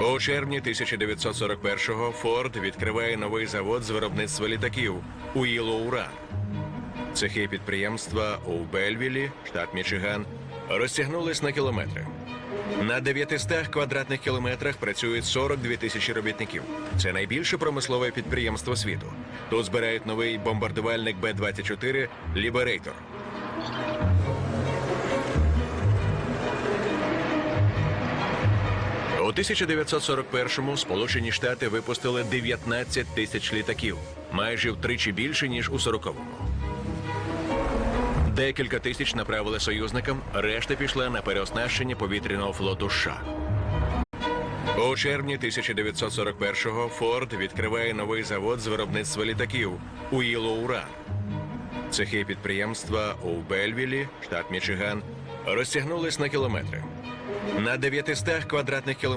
У червні 1941-го Форд відкриває новий завод з виробництва літаків у Ілоуран. Цехи підприємства у Бельвілі, штат Мічиган, розтягнулись на кілометри. На 900 квадратних кілометрах працюють 42 тисячі робітників. Це найбільше промислове підприємство світу. Тут збирають новий бомбардувальник Б-24 Ліберейтор. 1941-му Сполучені Штати випустили 19 тисяч літаків, майже втричі більше ніж у 40-му. Декілька тисяч направили союзникам, решта пішла на переоснащення повітряного флоту США. У червні 1941-го Форд відкриває новий завод з виробництва літаків у. Цехи підприємства у Бельвілі, штат Мічиган, розтягнулись на кілометри. На 900 квадратних кілометрах